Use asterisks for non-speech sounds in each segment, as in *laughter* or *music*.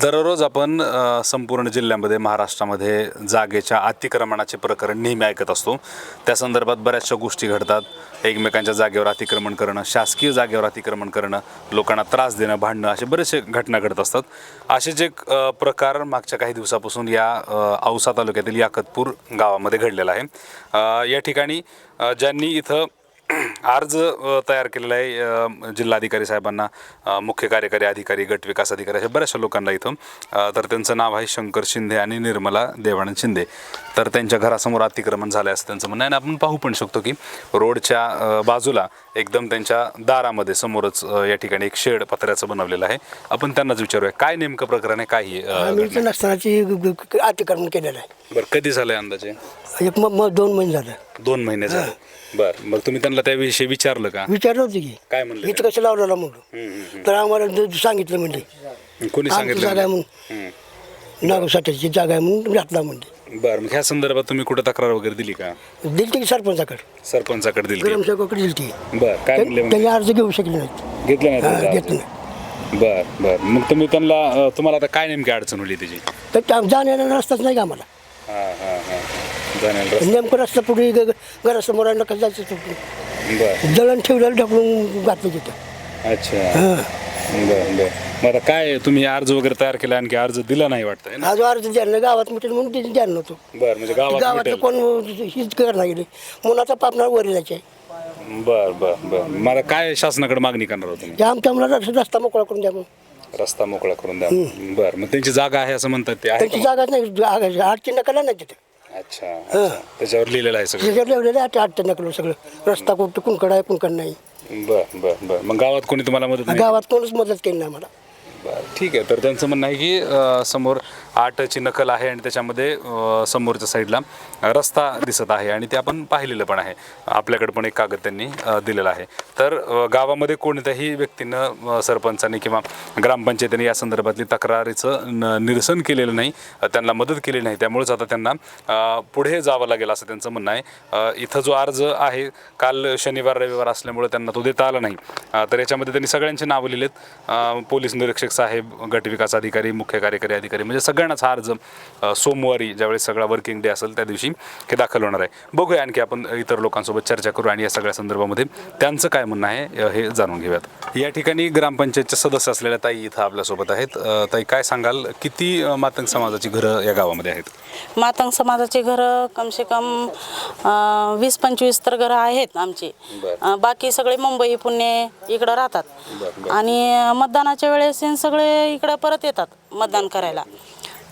दररोज आपण अ, संपूर्ण जिल्ह्यामध्ये महाराष्ट्रामध्ये जागेच्या अतिक्रमणाचे प्रकरण नेहमी ऐकत असतो. त्या संदर्भात बऱ्याचशा गोष्टी घडतात. एकमेकांच्या जागेवर अतिक्रमण करणं शासकीय जागेवर अतिक्रमण करणं लोकांना त्रास देणं भांडणं असे बरेचसे घटना घडत असतात. असेच एक अ, प्रकार मागच्या काही दिवसापासून या अ, औसा तालुक्यातील याकतपूर गावामध्ये घडलेला आहे. अ, या ठिकाणी अ, ज्यांनी इथं *clears throat* अर्ज तयार केलेला आहे जिल्हाधिकारी साहेबांना मुख्य कार्यकारी अधिकारी गट विकास अधिकारी अशा बऱ्याचशा लोकांना इथं तर त्यांचं नाव आहे शंकर शिंदे आणि निर्मला देवानंद शिंदे. तर त्यांच्या घरासमोर अतिक्रमण झालं आहे असं त्यांचं म्हणणं आहे. आणि आपण पाहू पण शकतो की रोडच्या बाजूला एकदम त्यांच्या दारामध्ये समोरच अ, या ठिकाणी एक शेड पत्र्याचं बनवलेलं आहे. आपण त्यांनाच विचारूया काय नेमकं प्रकरण आहे काय ही, अ, आम्ही घटना इथं नसतानाची ग- ग- अतिक्रमण केलेलं आहे? बरं कधी झालंय अंदाजे? एक मग मग दोन महिने झालं. दोन महिने झाले. बरं मग तुम्ही त्यांना त्याविषयी विचारलं का? विचारलं होतं की. काय म्हणले इथं कसं लावलेलं म्हणून? तर आम्हाला द- सांगितलं म्हणजे कोणी आमची सांगितलं जागा आहे? म्हणून. नागोसाठ्याची जागा आहे म्हणून घातला म्हणजे बरं मग ह्या संदर्भात तुम्ही कुठं तक्रार वगैरे दिली का? दिली ती सरपंचाकडे. सरपंचाकडे दिली गरम सेवकाकडे दिली ती बर काय म्हणले मग? त्यांनी अर्ज घेऊ शकले नाहीत. घेतलं नाही हा, त्यांचा अर्ज? घेतलं नाही बर बर. मग तुम्ही त्यांना अं, तुम्हाला आता काय नेमकी अडचण होली त्याची? तर त्या जाण्याला रस्ताच नाही का आम्हाला? हा हा हा. जाण्याला रस्ता. नेमकं रस्ता पुढे ग- ग- घरासमोर आणलं कसं जायचं तिकडे? बर. दळण ठेवलेलं ढकलून घातलं तिथं. अच्छा. हां. बर बर. मग आता काय तुम्ही अर्ज वगैरे तयार केला आणखी? अर्ज दिला नाही वाटतंय ना? आज अर्ज द्यायला गावात मिटेल म्हणून तिथे द्यायला नव्हतं. बर म्हणजे गावात गावातलं भेटेल. कोण हीच करणार गेले मुलाचा पापणार वर जायचे बर बर बर. मला काय शासनाकडे मागणी करणार होतो तुम्ही? आमच्या मुलाला रस्ता मोकळा करून द्या मग. रस्ता मोकळा करून द्या. बर मग त्यांची जागा आहे असं म्हणतात ते आहे त्यांची का? जागाच नाही. जागा- आठची नकला नाही तिथे. अच्छा अच्छा. त्याच्यावर लिहिलेलं आहे सगळं. त्याच्यावर लिहिलेलं आहे आठच्या नकलं सगळं. रस्ता कुठं कुणकड आहे कुणकड नाही. बर बर बर. मग गावात कोणी तुम्हाला मदत नाही? गावात कोणच मदत केली नाही आम्हाला. बरं ठीक आहे. तर त्यांचं म्हणणं आहे की अ, समोर आठची नकल आहे आणि त्याच्यामध्ये समोरच्या साईडला रस्ता दिसत आहे आणि ते आपण पाहिलेलं पण आहे. आपल्याकडे पण एक कागद त्यांनी दिलेला आहे. तर गावामध्ये कोणत्याही व्यक्तीनं सरपंचाने किंवा ग्रामपंचायतीने या संदर्भातली तक्रारीचं न निरसन केलेलं नाही त्यांना मदत केली नाही. त्यामुळेच आता त्यांना पुढे जावं लागेल असं त्यांचं म्हणणं आहे. इथं जो अर्ज आहे काल शनिवार रविवार असल्यामुळे त्यांना तो देता आला नाही. तर याच्यामध्ये त्यांनी सगळ्यांची नावं लिहिलेत. पोलीस निरीक्षक साहेब गट विकास अधिकारी मुख्य कार्यकारी अधिकारी म्हणजे सगळ्यांनाच हा अर्ज सोमवारी ज्यावेळेस सगळा वर्किंग डे असेल त्या दिवशी हे दाखल होणार आहे. बघूया आणखी आपण इतर लोकांसोबत चर्चा करू आणि या सगळ्या संदर्भामध्ये त्यांचं काय म्हणणं आहे हे जाणून घेऊयात. या ठिकाणी ग्रामपंचायतच्या सदस्य असलेल्या ताई इथं आपल्यासोबत आहेत. ताई काय सांगाल? किती मातंग समाजाची घरं या गावामध्ये आहेत? मातंग समाजाची घरं कमसे कम वीस पंचवीस तर घरं आहेत आमची. बाकी सगळे मुंबई पुणे इकडं राहतात. आणि मतदानाच्या वेळेस सगळे इकडं परत येतात मतदान करायला.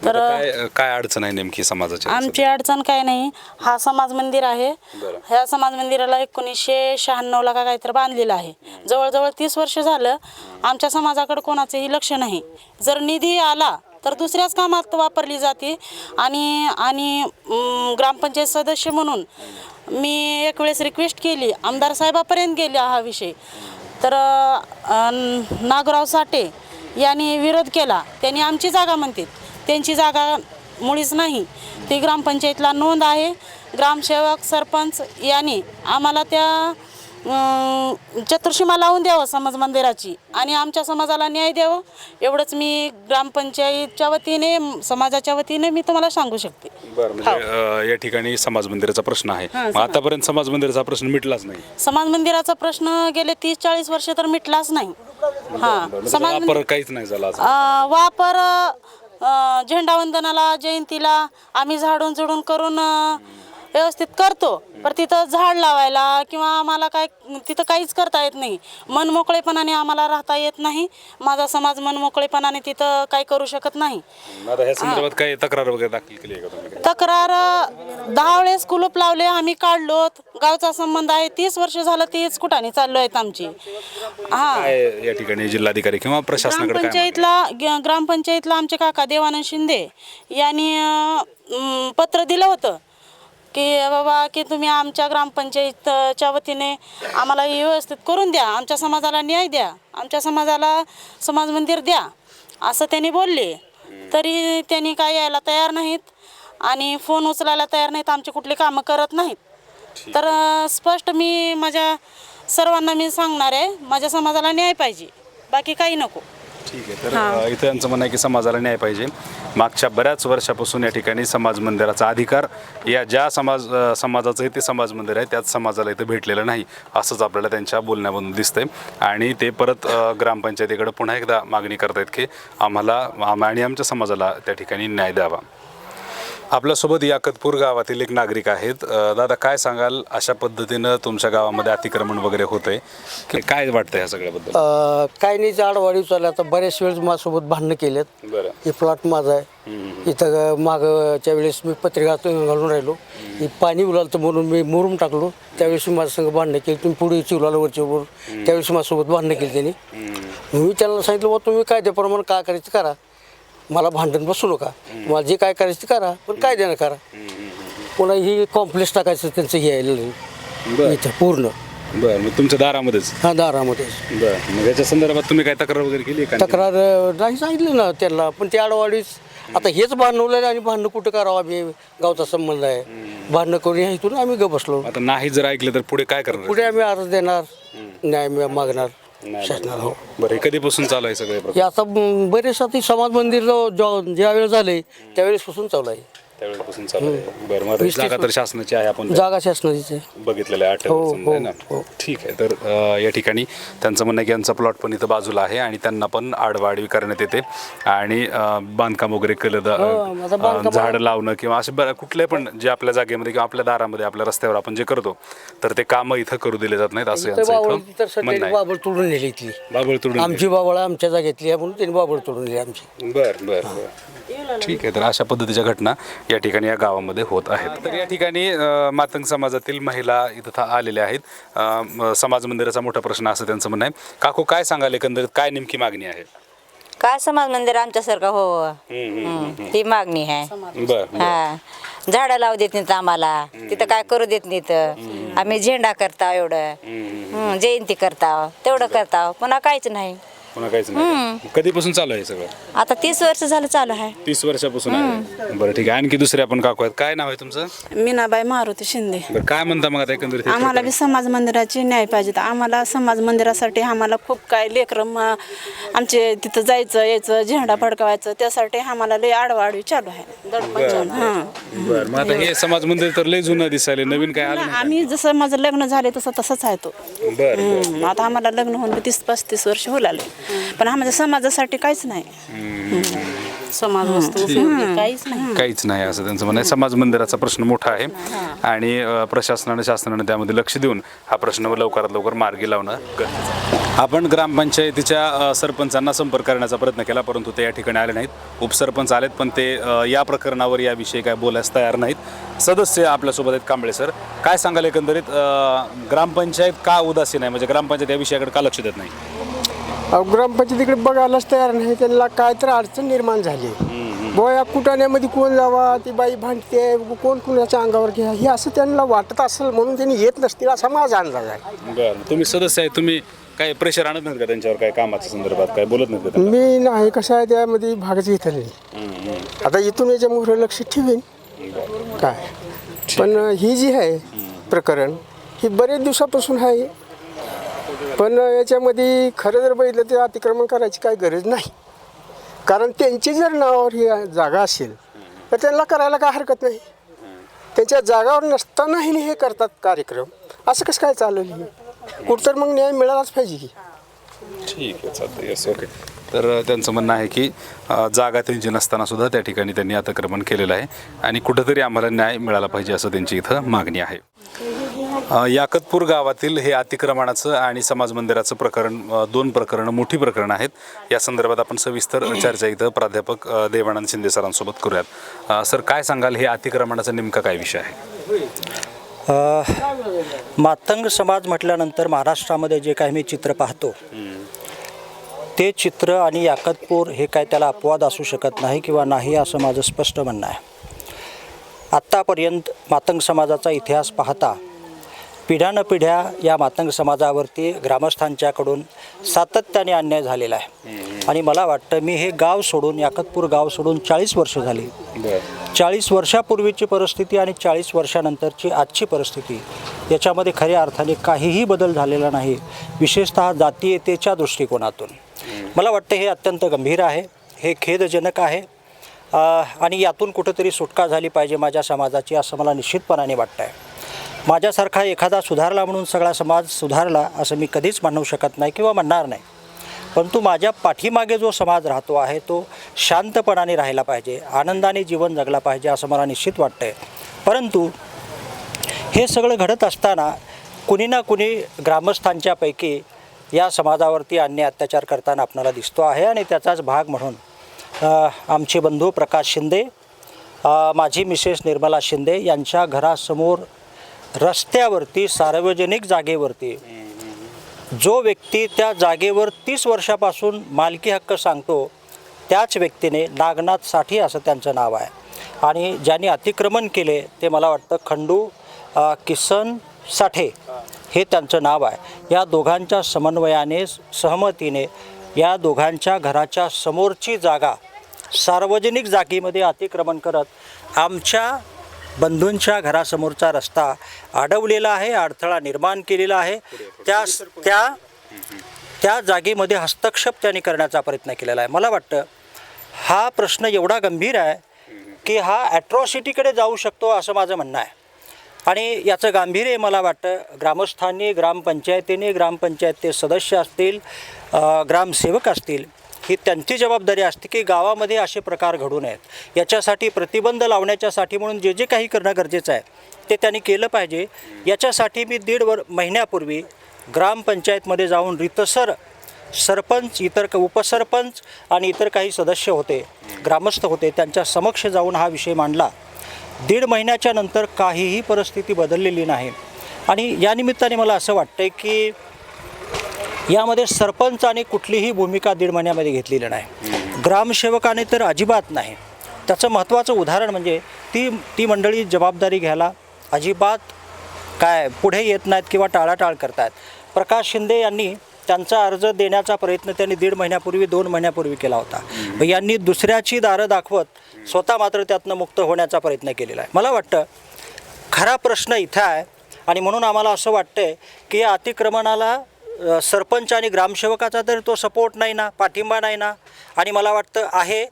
तर काय काय अडचण आहे नेमकी समाजाची आमची अडचण काय नाही. हा समाज मंदिर आहे. बरं. ह्या समाज मंदिराला एकोणीसशे शहाण्णवला का काहीतरी बांधलेलं आहे. जवळजवळ तीस वर्ष झालं आमच्या समाजाकडे कोणाचंही लक्ष नाही. जर निधी आला तर दुसऱ्याच कामात वापरली जाते. आणि आणि अं, ग्रामपंचायत सदस्य म्हणून मी एक वेळेस रिक्वेस्ट केली. आमदार साहेबापर्यंत गेले हा विषय. तर अं, नागराव साठे यांनी विरोध केला. त्यांनी आमची जागा म्हणतात. त्यांची जागा मुळीच नाही. ती ग्रामपंचायतला नोंद आहे. ग्रामसेवक सरपंच यांनी आम्हाला त्या चतुर्शीमा लावून द्यावं समाज मंदिराची आणि आमच्या समाजाला न्याय द्यावं. एवढंच मी ग्रामपंचायतच्या वतीने समाजाच्या वतीने मी तुम्हाला सांगू शकते. बरं म्हणजे अ, या ठिकाणी समाज मंदिराचा प्रश्न आहे. हां, आतापर्यंत समाज मंदिराचा प्रश्न मिटलाच नाही. समाज मंदिराचा प्रश्न गेले तीस चाळीस वर्ष तर मिटलाच नाही. हां म्हणजे समाज काहीच नाही झाला वापर झेंडावंदनाला जयंतीला आम्ही झाडून झुडून करून व्यवस्थित करतो. पण तिथं झाड लावायला किंवा आम्हाला काय तिथं काहीच करता येत नाही. मनमोकळेपणाने आम्हाला राहता येत नाही. माझा समाज मनमोकळेपणाने तिथं काही करू शकत नाही. आता ह्या संदर्भात काही तक्रार वगैरे दाखल केली आहे का तुम्ही तक्रार अ, दहा वेळेस कुलूप लावले आम्ही काढलोत गावचा संबंध आहे तीस वर्ष झालं तीच कुठाने चाललो आहेत आमची. हा. काय या ठिकाणी जिल्हाधिकारी किंवा प्रशासनाकडे काय ग्रामपंचायतला ग- ग्रामपंचायतला आमचे काका देवानंद शिंदे यांनी अ, म, पत्र दिलं होतं. की बाबा की तुम्ही आमच्या ग्रामपंचायतच्या वतीने आम्हाला हे व्यवस्थित करून द्या. आमच्या समाजाला न्याय द्या. आमच्या समाजाला समाज मंदिर द्या. असं त्यांनी बोलले. तरी त्यांनी काय यायला तयार नाहीत आणि फोन उचलायला तयार नाहीत. आमची कुठली कामं करत नाहीत. तर स्पष्ट मी माझ्या सर्वांना मी सांगणार आहे माझ्या समाजाला न्याय पाहिजे. बाकी काही नको. ठीक आहे. तर अ, इथं यांचं म्हणणं आहे की समाजाला न्याय पाहिजे. मागच्या बऱ्याच वर्षापासून या ठिकाणी समाज मंदिराचा अधिकार या ज्या समाज अ, समाजाचं इथे समाज मंदिर आहे त्याच समाजाला इथं भेटलेलं नाही असंच आपल्याला त्यांच्या बोलण्यामधून दिसतंय. आणि ते परत अ, ग्रामपंचायतीकडे पुन्हा एकदा मागणी करतायत की आम्हाला आम- आणि आमच्या समाजाला त्या ठिकाणी न्याय द्यावा. आपल्यासोबत याकतपूर गावातील एक नागरिक आहेत. अ, दादा काय सांगाल? अशा पद्धतीनं तुमच्या गावामध्ये अतिक्रमण वगैरे होतंय. की काय वाटतं ह्या सगळ्याबद्दल? अं, काही नाही झाड वाढीव चाललं आता बऱ्याच वेळेस माझ्यासोबत भांडणं केलेत. बरं. हे प्लॉट माझा आहे. इथं मागच्या वेळेस मी पत्रिका घालून राहिलो. ही पाणी उलालतं म्हणून मी मुरुम टाकलो. त्यावेळेस मी माझ्या संग भांडणं केली. तुम्ही पुढे चिवलाला वरच्या वर त्यावेळेस माझ्यासोबत भांडणं केली त्यांनी. मी त्यांना सांगितलं बा तुम्ही कायद्याप्रमाणे काय करायचं? करा. मला भांडण बसू नका. मला जे काय करायचं ते करा पण कायद्यानं करा. पुन्हा ही कॉम्प्लेक्स टाकायचं त्यांचं हे आहे इथं पूर्ण. बरं मग तुमच्या दारामध्येच? हा दारामध्ये बरं मग याच्या संदर्भात तुम्ही काय तक्रार वगैरे केली का तक्रार नाही सांगितलं ना त्यांना पण ते आडवाडीच आता हेच भांडवलं आणि भांडणं कुठं करावं आम्ही? गावचा संबंध आहे. भांडणं करून इथून आम्ही ग बसलो. आता नाही जर ऐकलं तर पुढे काय करणार? पुढे आम्ही अर्ज देणार न्याय मागणार. शासनाला हो. बरं हे कधीपासून चालू आहे सगळे प्रकार हे आता बरेच आता समाज मंदिर जो- ज्या वेळेस झाले त्यावेळेसपासून चालू आहे. त्यावेळेपासून चालू आहे. बरं मग आता वीस- जागा तर शासनाची आहे आपण. जागा शासनाची आहे. बघितलेलं आहे हो, हो, ना? हो. ठीक आहे तर अ, या ठिकाणी त्यांचं म्हणणं आहे की यांचा प्लॉट पण इथं बाजूला आहे आणि त्यांना पण आडवाडवी करण्यात येते. आणि अ, बांधकाम वगैरे केलं हो, आता बांधकाम- झाड लावणं किंवा असे बरं कुठले पण जे आपल्या जागेमध्ये किंवा आपल्या दारामध्ये आपल्या रस्त्यावर आपण जे करतो तर ते कामं इथं करू दिले जात नाहीत असं यांचं बाबळ इथं म्हणणं आहे. बाबळ तोडून नेली इथली. बाबळ तोडून आमची बाबळ आमच्या जागेतली आहे म्हणून त्यांनी बाबळ तोडून नेली आमची. बर बर बर. ठीक आहे तर अशा पद्धतीच्या घटना या ठिकाणी या गावामध्ये होत आहेत. तर या ठिकाणी मातंग समाजातील महिला इथं आलेल्या आहेत. समाज मंदिराचा मोठा प्रश्न असं त्यांचं म्हणणं आहे. काकू काय सांगाल एकंदरीत? काय नेमकी मागणी आहे? काय समाज मंदिर आमच्यासारखं हो हम्म, ही मागणी आहे. बर हा. झाडं लावू देत नाहीत आम्हाला. तिथं काय करू देत नाहीत. आम्ही झेंडा करता एवढं. जयंती करता तेवढं करता पुन्हा काहीच नाही. पुन्हा काहीच नाही. कधीपासून चालू आहे सगळं? आता तीस वर्ष झालं चालू आहे. तीस वर्षापासून आहे. बरं ठीक आहे. आणखी दुसरे आपण काकू आहेत. काय नाव आहे तुमचं? मीनाबाई मारुती शिंदे. बरं काय म्हणता मग आता एकंदरीत हे आम्हाला? बी समाज मंदिराची न्याय पाहिजे तर आम्हाला समाज मंदिरासाठी आम्हाला खूप काय लेकरं म- आमचे तिथं जायचं यायचं झेंडा फडकवायचं त्यासाठी आम्हाला लय आडवाडवी चालू आहे. दडपण हां बरं मग आता हे समाज मंदिर तर लय जुनं दिसायले नवीन काय आलं आम्ही जसं माझं लग्न झाले तसं तसंच आहे तो. बरं. हम्म, आता आम्हाला लग्न होऊन बी तीस पस्तीस वर्ष होऊ लागले. पण आम्हाला समाजासाठी काहीच नाही. समाज वस्तू काहीच नाही. काहीच नाही असं त्यांचं म्हणणं आहे. समाज मंदिराचा प्रश्न मोठा आहे. आणि अ, प्रशासनाने शासनाने त्यामध्ये लक्ष देऊन हा प्रश्न लवकरात लवकर मार्गी लावणं गरजेचं आहे. आपण ग्रामपंचायतीच्या अ, सरपंचांना संपर्क करण्याचा प्रयत्न केला परंतु ते या ठिकाणी आले नाहीत. उपसरपंच आलेत पण ते अ, या प्रकरणावर याविषयी काय बोलायला तयार नाहीत. सदस्य आपल्यासोबत आहेत कांबळे सर. काय सांगाल एकंदरीत अ, ग्रामपंचायत का उदासीन आहे? म्हणजे ग्रामपंचायत या विषयाकडे का लक्ष देत नाही? अहो, ग्रामपंचायतीकडे बघायलाच तयार नाही. त्यांना काय तर अडचण निर्माण झाली. बुवा या कुटाण्यामध्ये कोण जावा ती बाई भांडते कोण कुणाच्या अंगावर घ्या हे असं त्यांना वाटत असेल म्हणून त्यांनी येत नसतील असा माझा अंदाज आहे. बरं. तुम्ही सदस्य आहे तुम्ही काय प्रेशर आणत नाहीत का त्यांच्यावर? काय कामाच्या संदर्भात काय बोलत नाहीत का त्यांना? मी नाही कसं आहे त्यामध्ये भागच घेतला नाही. आता इथून याच्या मोहर लक्ष ठेवीन. काय? पण ही जी आहे प्रकरण ही बरेच दिवसापासून आहे. पण याच्यामध्ये खरं जर बघितलं तर अतिक्रमण करायची काही गरज नाही. कारण त्यांची जर नावावर ही जागा असेल तर त्यांना करायला काय हरकत नाही. त्यांच्या जागावर नसतानाही हे करतात कार्यक्रम. असं कसं काय चालेल? कुठतर मग न्याय मिळालाच पाहिजे की. ठीक आहे चालतं येस ओके तर त्यांचं म्हणणं आहे की जागा त्यांची नसताना सुद्धा त्या ठिकाणी त्यांनी अतिक्रमण केलेलं आहे आणि कुठंतरी आम्हाला न्याय मिळाला पाहिजे असं त्यांची इथं मागणी आहे. याकतपूर गावातील हे अतिक्रमणाचं आणि समाज मंदिराचं प्रकरण दोन प्रकरणं मोठी प्रकरणं आहेत. या संदर्भात आपण सविस्तर चर्चा इथं प्राध्यापक देवानंद शिंदे सरांसोबत करूयात. सर काय सांगाल? हे अतिक्रमणाचा नेमका काय विषय आहे? मातंग समाज म्हटल्यानंतर महाराष्ट्रामध्ये जे काही मी चित्र पाहतो ते चित्र आणि याकतपूर हे काय त्याला अपवाद असू शकत नाही किंवा नाही असं माझं स्पष्ट म्हणणं आहे. आत्तापर्यंत मातंग समाजाचा इतिहास पाहता पिढ्यानपिढ्या या मातंग समाजावरती ग्रामस्थांच्याकडून सातत्याने अन्याय झालेला आहे. आणि मला वाटतं मी हे गाव सोडून याकतपूर गाव सोडून चाळीस वर्ष झाली. चाळीस वर्षापूर्वीची परिस्थिती आणि चाळीस वर्षानंतरची आजची परिस्थिती याच्यामध्ये खऱ्या अर्थाने काहीही बदल झालेला नाही. विशेषतः जातीयतेच्या दृष्टिकोनातून. मला वाटतं हे अत्यंत गंभीर आहे. हे खेदजनक आहे. आणि यातून कुठंतरी सुटका झाली पाहिजे माझ्या समाजाची असं मला निश्चितपणाने वाटतं आहे माझ्यासारखा एखादा सुधारला म्हणून सगळा समाज सुधारला असं मी कधीच म्हणू शकत नाही किंवा म्हणणार नाही. परंतु माझ्या पाठीमागे जो समाज राहतो आहे तो शांतपणाने राहिला पाहिजे आनंदाने जीवन जगला पाहिजे असं मला निश्चित वाटतं आहे परंतु हे सगळं घडत असताना कुणी ना कुणी ग्रामस्थांच्यापैकी या समाजावरती अन्य अत्याचार करताना आपणाला दिसतो आहे आणि त्याचाच भाग म्हणून आमचे बंधू प्रकाश शिंदे माझी मिसेस निर्मला शिंदे यांच्या घरासमोर रस्त्यावरती सार्वजनिक जागेवरती. जो व्यक्ती त्या जागेवर तीस वर्षापासून मालकी हक्क सांगतो त्याच व्यक्तीने नागनाथसाठी असं त्यांचं नाव आहे. आणि ज्यांनी अतिक्रमण केले ते मला वाटतं खंडू किसन साठे हे त्यांचं नाव आहे. या दोघांच्या समन्वयाने सहमतीने या दोघांच्या घराच्या समोरची जागा सार्वजनिक जागेमध्ये अतिक्रमण करत आमच्या बंधूंच्या घरासमोरचा रस्ता अडवलेला आहे अडथळा निर्माण केलेला आहे. त्या त्या त्या जागेमध्ये हस्तक्षेप त्यांनी करण्याचा प्रयत्न केलेला आहे. मला वाटतं हा प्रश्न एवढा गंभीर आहे की हा ॲट्रॉसिटीकडे जाऊ शकतो असं माझं म्हणणं आहे. आणि याचं गांभीर्य मला वाटतं ग्रामस्थांनी ग्रामपंचायतीने ग्रामपंचायतचे सदस्य असतील ग्रामसेवक असतील ही त्यांची जबाबदारी असते की गावामध्ये असे प्रकार घडू नयेत. याच्यासाठी प्रतिबंध लावण्याच्यासाठी म्हणून जे जे काही करणं गरजेचं आहे ते त्यांनी केलं पाहिजे. याच्यासाठी मी दीड वर महिन्यापूर्वी ग्रामपंचायतमध्ये जाऊन रितसर सरपंच इतर क- उपसरपंच आणि इतर काही सदस्य होते ग्रामस्थ होते त्यांच्या समक्ष जाऊन हा विषय मांडला. दीड महिन्याच्या नंतर काहीही परिस्थिती बदललेली नाही. आणि या निमित्ताने मला असं वाटतं की यामध्ये सरपंचाने कुठलीही भूमिका दीड महिन्यामध्ये घेतलेली नाही. ग्रामसेवकाने तर अजिबात नाही. त्याचं महत्त्वाचं उदाहरण म्हणजे ती ती मंडळी जबाबदारी घ्यायला अजिबात काय पुढे येत नाहीत किंवा टाळाटाळ करतायत. प्रकाश शिंदे यांनी त्यांचा अर्ज देण्याचा प्रयत्न त्यांनी दीड महिन्यापूर्वी दोन महिन्यापूर्वी केला होता. यांनी दुसऱ्याची दारं दाखवत स्वतः मात्र त्यातनं मुक्त होण्याचा प्रयत्न केलेला आहे. मला वाटतं खरा प्रश्न इथं आहे आणि म्हणून आम्हाला असं वाटतंय की या अतिक्रमणाला सरपंच आणि ग्रामसेवकाचा तर तो सपोर्ट नाही ना पाठिंबा नाही ना. आणि मला वाटतं आहे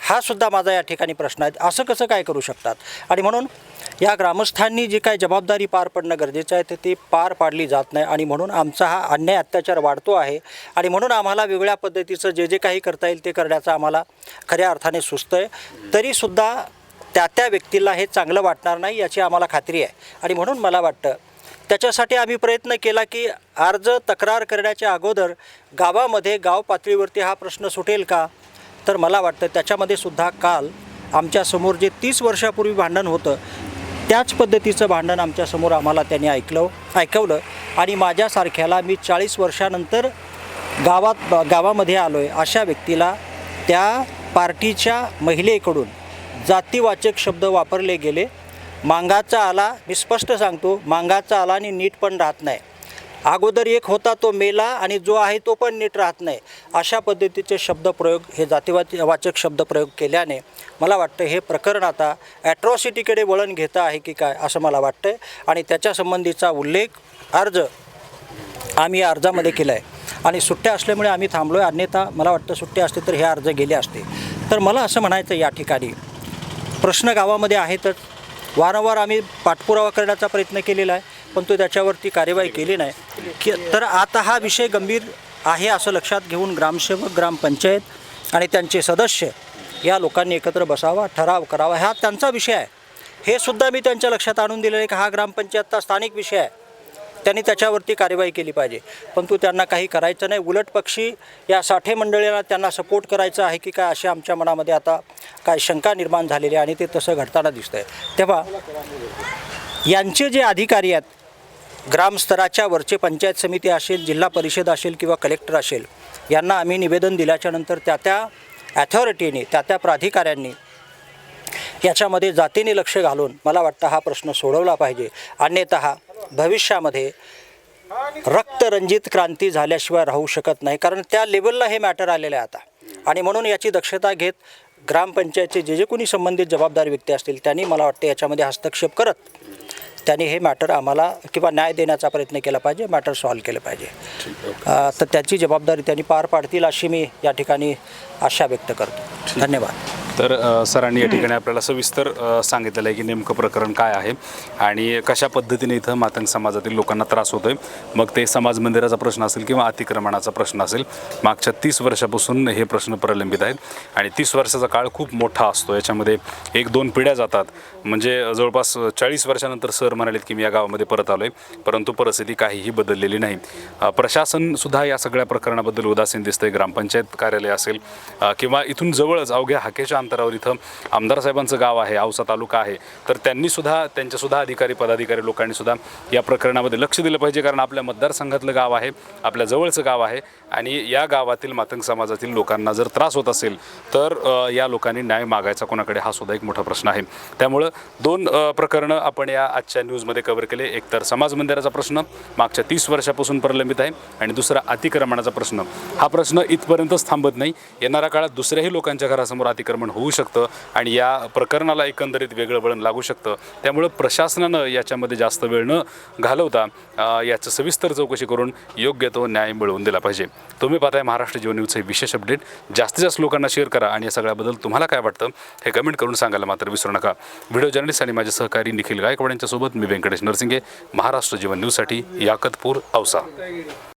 हा सुद्धा माझा या ठिकाणी प्रश्न आहे. असं कसं काय करू शकतात? आणि म्हणून या ग्रामस्थांनी जी काय जबाबदारी पार पडणं गरजेचं आहे ते ती पार पाडली जात नाही. आणि म्हणून आमचा हा अन्याय अत्याचार वाढतो आहे. आणि म्हणून आम्हाला वेगळ्या पद्धतीचं जे जे काही करता येईल ते करण्याचं आम्हाला खऱ्या अर्थाने सुचतं आहे. तरीसुद्धा त्या त्या व्यक्तीला हे चांगलं वाटणार नाही याची आम्हाला खात्री आहे. आणि म्हणून मला वाटतं त्याच्यासाठी आम्ही प्रयत्न केला की अर्ज तक्रार करण्याच्या अगोदर गावामध्ये गाव पातळीवरती हा प्रश्न सुटेल का? तर मला वाटतं त्याच्यामध्ये सुद्धा काल आमच्यासमोर जे तीस वर्षापूर्वी भांडण होतं त्याच पद्धतीचं भांडण आमच्यासमोर आम्हाला त्यांनी ऐकलं ऐकवलं. आणि माझ्यासारख्याला मी चाळीस वर्षानंतर गावात गावामध्ये आलो आहे अशा व्यक्तीला त्या पार्टीच्या महिलेकडून जातीवाचक शब्द वापरले गेले. मांगाचा आला मी स्पष्ट सांगतो मांगाचा आला आणि नीट पण राहत नाही. अगोदर एक होता तो मेला आणि जो आहे तो पण नीट राहत नाही. अशा पद्धतीचे शब्दप्रयोग हे जातीवादी वाचक शब्दप्रयोग केल्याने मला वाटतं हे प्रकरण आता ॲट्रॉसिटीकडे वळण घेतं आहे की काय असं मला वाटतं आणि त्याच्यासंबंधीचा उल्लेख अर्ज आम्ही या अर्जामध्ये केला आहे आणि सुट्ट्या असल्यामुळे आम्ही थांबलो आहे अन्यथा मला वाटतं सुट्ट्या असते तर हे अर्ज गेले असते. तर मला असं म्हणायचं या ठिकाणी. प्रश्न गावामध्ये आहेतच वारंवार आम्ही पाठपुरावा करण्याचा प्रयत्न केलेला आहे पण तो त्याच्यावरती कार्यवाही केली नाही. की तर आता हा विषय गंभीर आहे असं लक्षात घेऊन ग्रामसेवक ग्रामपंचायत आणि त्यांचे सदस्य या लोकांनी एकत्र बसावा ठराव करावा. हा त्यांचा विषय आहे. हे सुद्धा मी त्यांच्या लक्षात आणून दिलेलं आहे की हा ग्रामपंचायतचा स्थानिक विषय आहे. त्यांनी त्याच्यावरती कार्यवाही केली पाहिजे. परंतु त्यांना काही करायचं नाही. उलट पक्षी या साठे मंडळीला त्यांना सपोर्ट करायचं आहे की काय अशी आमच्या मनामध्ये आता काय शंका निर्माण झालेली आहे आणि ते तसं घडताना दिसतंय. तेव्हा यांचे जे अधिकारी आहेत ग्रामस्तराच्या वरचे पंचायत समिती असेल जिल्हा परिषद असेल किंवा कलेक्टर असेल यांना आम्ही निवेदन दिल्याच्यानंतर त्या त्या ॲथॉरिटीने त्या त्या प्राधिकाऱ्यांनी याच्यामध्ये जातीने लक्ष घालून मला वाटतं हा प्रश्न सोडवला पाहिजे. अन्यतः भविष्यामध्ये रक्तरंजित क्रांती झाल्याशिवाय राहू शकत नाही. कारण त्या लेवलला हे मॅटर आलेलं आहे आता. आणि म्हणून याची दक्षता घेत ग्रामपंचायतचे जे जे कोणी संबंधित जबाबदार व्यक्ती असतील त्यांनी मला वाटतं याच्यामध्ये हस्तक्षेप करत त्यांनी हे मॅटर आम्हाला किंवा न्याय देण्याचा प्रयत्न केला पाहिजे मॅटर सॉल्व्ह केलं पाहिजे. तर त्याची जबाबदारी त्यांनी पार पाडतील अशी मी या ठिकाणी आशा व्यक्त करतो. धन्यवाद. तर अ, सरांनी या ठिकाणी आपल्याला सविस्तर अ, सांगितलेलं आहे की नेमकं प्रकरण काय आहे आणि कशा पद्धतीने इथं मातंग समाजातील लोकांना त्रास होतोय. मग ते समाज मंदिराचा प्रश्न असेल किंवा अतिक्रमणाचा प्रश्न असेल मागच्या तीस वर्षापासून हे प्रश्न प्रलंबित आहेत आणि तीस वर्षाचा काळ खूप मोठा असतो. याच्यामध्ये एक दोन पिढ्या जातात. म्हणजे जवळपास चाळीस वर्षानंतर सर म्हणालेत की मी या गावामध्ये परत आलो आहे परंतु परिस्थिती काहीही बदललेली नाही. अ, प्रशासनसुद्धा या सगळ्या प्रकरणाबद्दल उदासीन दिसतंय. ग्रामपंचायत कार्यालय असेल अ, किंवा इथून जवळच अवघ्या हाकेच्या अंतरावर इथं आमदार साहेबांचं गाव आहे औसा तालुका आहे. तर त्यांनीसुद्धा त्यांच्यासुद्धा अधिकारी पदाधिकारी लोकांनीसुद्धा या प्रकरणामध्ये लक्ष दिलं पाहिजे कारण आपल्या मतदारसंघातलं गाव आहे आपल्या जवळचं गाव आहे. आणि या गावातील मातंग समाजातील लोकांना जर त्रास होत असेल तर या लोकांनी न्याय मागायचा कोणाकडे हा सुद्धा एक मोठा प्रश्न आहे. त्यामुळं दोन प्रकरणं आपण या आजच्या न्यूजमध्ये कव्हर केले. एक तर समाज मंदिराचा प्रश्न मागच्या तीस वर्षापासून प्रलंबित आहे आणि दुसरा अतिक्रमणाचा प्रश्न. हा प्रश्न इथपर्यंतच थांबत नाही. येणाऱ्या काळात दुसऱ्याही लोकांच्या घरासमोर अतिक्रमण होऊ शकतं आणि या प्रकरणाला एकंदरीत वेगळं वळण लागू शकतं. त्यामुळं प्रशासनानं याच्यामध्ये जास्त वेळ न घालवता याचं सविस्तर चौकशी करून योग्य तो न्याय मिळवून दिला पाहिजे. तुम्ही पाहताय महाराष्ट्र जीवन न्यूजचं विशेष अपडेट. जास्तीत जास्त लोकांना शेअर करा आणि या सगळ्याबद्दल तुम्हाला काय वाटतं हे कमेंट करून सांगायला मात्र विसरू नका. व्हिडिओ जर्नलिस्ट आणि माझे सहकारी निखिल गायकवाड यांच्यासोबत मी व्यंकटेश नरसिंगे महाराष्ट्र जीवन न्यूजसाठी याकतपूर औसा.